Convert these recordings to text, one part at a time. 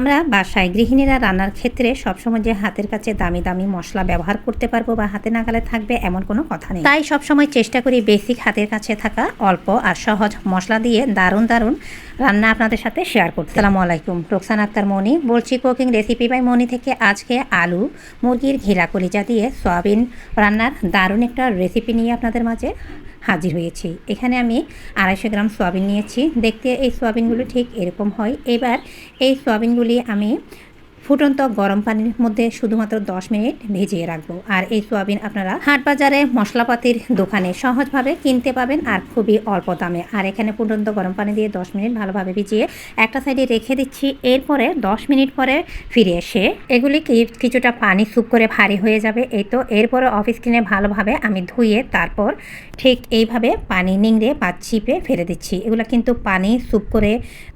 আমরা বাসায় গৃহিণীরা রান্নার ক্ষেত্রে সবসময় যে হাতের কাছে দামি দামি মশলা ব্যবহার করতে পারব বা হাতে নাগালে থাকবে এমন কোনো কথা নেই। তাই সবসময় চেষ্টা করি বেসিক হাতের কাছে থাকা অল্প আর সহজ মশলা দিয়ে দারুণ দারুণ রান্না আপনাদের সাথে শেয়ার করতে। সালামু আলাইকুম, রোকসান আক্তার মনি, বলছি কুকিং রেসিপি বাই মনি থেকে আজকে আলু, মুরগির ঘিলা কলিজা দিয়ে সয়াবিন রান্নার দারুণ একটা রেসিপি নিয়ে আপনাদের মাঝে হাজির হয়েছি। এখানে আমি আড়াইশো গ্রাম সোয়াবিন নিয়েছি। দেখতে এই সোয়াবিনগুলো ঠিক এরকম হয়। এবার এই সোয়াবিনগুলি আমি ফুটন্ত গরম পানির মধ্যে শুধুমাত্র 10 মিনিট ভিজিয়ে রাখব। আর এই সোয়াবিন আপনারা হাট বাজারে মশলাপাতির দোকানে সহজভাবে কিনতে পাবেন আর খুবই অল্প দামে। আর এখানে ফুটন্ত গরম পানি দিয়ে 10 মিনিট ভালোভাবে ভিজিয়ে একটা সাইডে রেখে দিচ্ছি। এরপরে 10 মিনিট পরে ফিরে এসে এগুলি কিছুটা পানি স্যুপ করে ভারী হয়ে যাবে এই তো। এরপরে অফিস স্ক্রিনে ভালোভাবে আমি ধুয়ে তারপর ঠিক এইভাবে পানি নিংড়ে বা চিপে ফেলে দিচ্ছি। এগুলো কিন্তু পানি স্যুপ করে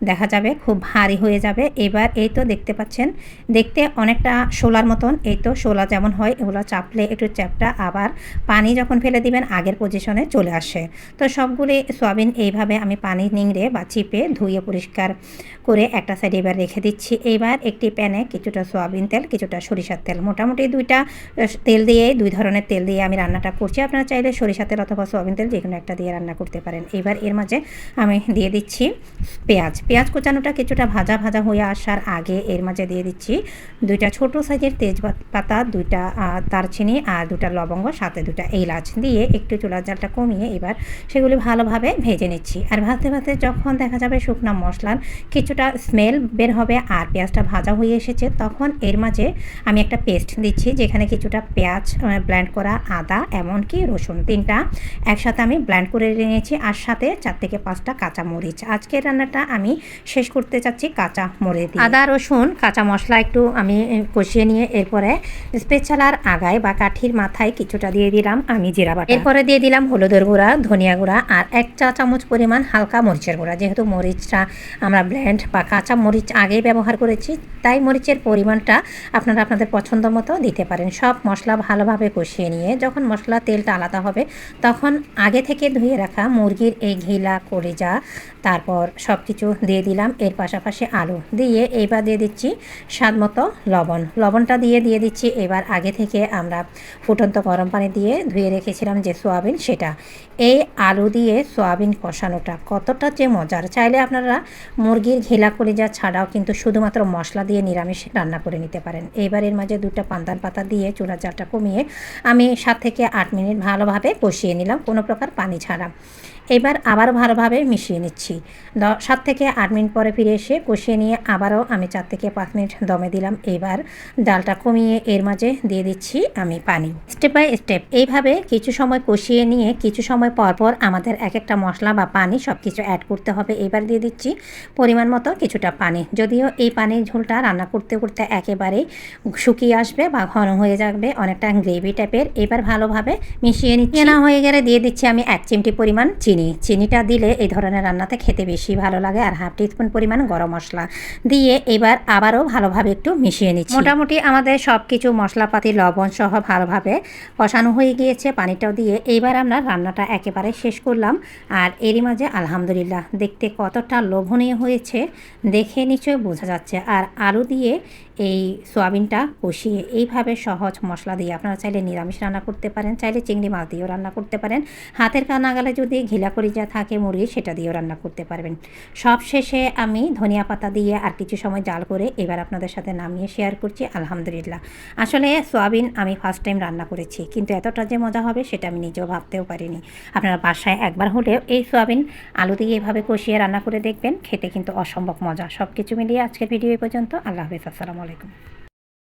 দেখা যাবে খুব ভারী হয়ে যাবে। এবার এই তো দেখতে পাচ্ছেন দেখতে অনেকটা শোলার মতন, এই তো শোলা যেমন হয়, এগুলো চাপলে একটু চ্যাপটা আবার পানি যখন ফেলে দিবেন, আগের পজিশনে চলে আসে। তো সবগুলি সয়াবিন এইভাবে আমি পানি নিংড়ে বা চিপে ধুয়ে পরিষ্কার করে একটা সাইডে এবার রেখে দিচ্ছি। এইবার একটি প্যানে কিছুটা সয়াবিন তেল, কিছুটা সরিষার তেল, মোটামুটি দুইটা তেল দিয়ে দুই ধরনের তেল দিয়ে আমি রান্নাটা করছি। আপনারা চাইলে সরিষা তেল অথবা সয়াবিন তেল যে কোনো একটা দিয়ে রান্না করতে পারেন। এবার এর মাঝে আমি দিয়ে দিচ্ছি পেঁয়াজ। পেঁয়াজ কোচানোটা কিছুটা ভাজা ভাজা হয়ে আসার আগে এর মাঝে দিয়ে দিচ্ছি দুইটা ছোট সাইজের তেজপাতা, দুইটা দারচিনি আর দুটা লবঙ্গ, সাথে দুটা এলাচ দিয়ে একটু চুলার জালটা কমিয়ে এবার সেগুলি ভালোভাবে ভেজে নিচ্ছি। আর ভাজতে ভাজতে যখন দেখা যাবে শুকনো মশলার কিছুটা স্মেল বের হবে আর পেঁয়াজটা ভাজা হয়ে এসেছে, তখন এর মাঝে আমি একটা পেস্ট দিচ্ছি যেখানে কিছুটা পেঁয়াজ ব্ল্যান্ড করা আদা এমনকি রসুন তিনটা একসাথে আমি ব্ল্যান্ড করে নিয়েছি আর সাথে চার থেকে পাঁচটা কাঁচা মরিচ আজকের রান্নাটা আমি শেষ করতে চাচ্ছি কাঁচা মরিচ। আদা, রসুন, কাঁচা মশলা একটু আমি কষিয়ে নিয়ে এরপরে স্পেশালার আগায় বা কাঠির মাথায় কিছুটা দিয়ে দিলাম আমি জিরা বাটা। এরপরে দিয়ে দিলাম হলুদের গুঁড়া, ধনিয়া গুঁড়া আর এক চা চামচ পরিমাণ হালকা মরিচের গুঁড়া। যেহেতু মরিচটা আমরা ব্ল্যান্ড বা কাঁচা মরিচ আগেই ব্যবহার করেছি, তাই মরিচের পরিমাণটা আপনারা আপনাদের পছন্দ মতো দিতে পারেন। সব মশলা ভালোভাবে কষিয়ে নিয়ে যখন মশলা তেলটা আলাদা হবে, তখন আগে থেকে ধুয়ে রাখা মুরগির এই ঘিলা, কলিজা, তারপর সব কিছু দিয়ে দিলাম। এর পাশাপাশি আলু দিয়ে এইবার দিয়ে দিচ্ছি স্বাদ মতো লবণ। লবণটা দিয়ে দিয়ে দিচ্ছি। এবার আগে থেকে আমরা ফুটন্ত গরম পানি দিয়ে ধুয়ে রেখেছিলাম যে সোয়াবিন, সেটা। এই আলু দিয়ে সোয়াবিন কষানোটা কতটা যে মজার। চাইলে আপনারা মুরগির ঘিলা কলিজা ছাড়াও কিন্তু শুধুমাত্র মশলা দিয়ে নিরামিষ রান্না করে নিতে পারেন। এইবার এর মাঝে দুটো পান্তান পাতা দিয়ে চুলা জালটা কমিয়ে আমি সাত থেকে আট মিনিট ভালোভাবে কষিয়ে নিলাম, কোনো প্রকার পানি ছাড়া। এবার আবারও ভালোভাবে মিশিয়ে নিচ্ছি। দ- সাত থেকে আট মিনিট পরে ফিরে এসে কষিয়ে নিয়ে আবারও আমি চার থেকে পাঁচ মিনিট দমে দিলাম। এবার ডালটা কমিয়ে এর মাঝে দিয়ে দিচ্ছি আমি পানি। স্টেপ বাই স্টেপ এইভাবে কিছু সময় কষিয়ে নিয়ে কিছু সময় পর পর আমাদের এক একটা মশলা বা পানি সব কিছু অ্যাড করতে হবে। এবার দিয়ে দিচ্ছি পরিমাণ মতো কিছুটা পানি। যদিও এই পানির ঝোলটা রান্না করতে করতে একেবারেই শুকিয়ে আসবে বা ঘন হয়ে যাবে অনেকটা গ্রেভি টাইপের। এবার ভালোভাবে মিশিয়ে নিচ্ছি। না হয়ে গেলে দিয়ে দিচ্ছি আমি এক চিমটি পরিমাণ চিনি। চিনিটা দিলে এই ধরনের রান্নাতে খেতে বেশি ভালো লাগে আর হাফ টিস্পুন পরিমাণ গরম মশলা। দিয়ে এবার আবারও ভালোভাবে একটু মিশিয়ে নিচ্ছি। মোটামুটি আমাদের সব কিছু মশলাপাতি, লবণ সহ ভালোভাবে কষানো হয়ে গিয়েছে পানিটাও দিয়ে। এইবার আমরা রান্নাটা একেবারে শেষ করলাম। আর এরই মাঝে আলহামদুলিল্লাহ দেখতে কতটা লোভনীয় হয়েছে দেখে নিশ্চয়ই বোঝা যাচ্ছে। আর আলু দিয়ে এই সোয়াবিনটা কষিয়ে এইভাবে সহজ মশলা দিয়ে আপনারা চাইলে নিরামিষ রান্না করতে পারেন, চাইলে চিংড়ি মাছ দিয়েও রান্না করতে পারেন। হাতের কানাগালে যদি ঘিলা করিজা থাকে মুরগি সেটা দিয়েও রান্না করতে পারবেন। সব শেষে আমি ধনিয়া পাতা দিয়ে আর কিছু সময় জাল করে এবার আপনাদের সাথে নামিয়ে শেয়ার করছি, আলহামদুলিল্লাহ। আসলে সোয়াবিন আমি ফার্স্ট টাইম রান্না করেছি, কিন্তু এতটা যে মজা হবে সেটা আমি নিজেও ভাবতেও পারিনি। আপনারা বাসায় একবার হলেও এই সোয়াবিন আলু দিয়ে এভাবে কষিয়ে রান্না করে দেখবেন, খেতে কিন্তু অসম্ভব মজা। সব কিছু মিলিয়ে আজকের ভিডিও এ পর্যন্ত। আল্লাহ হাফিজ, আসসালামু আলাইকুম।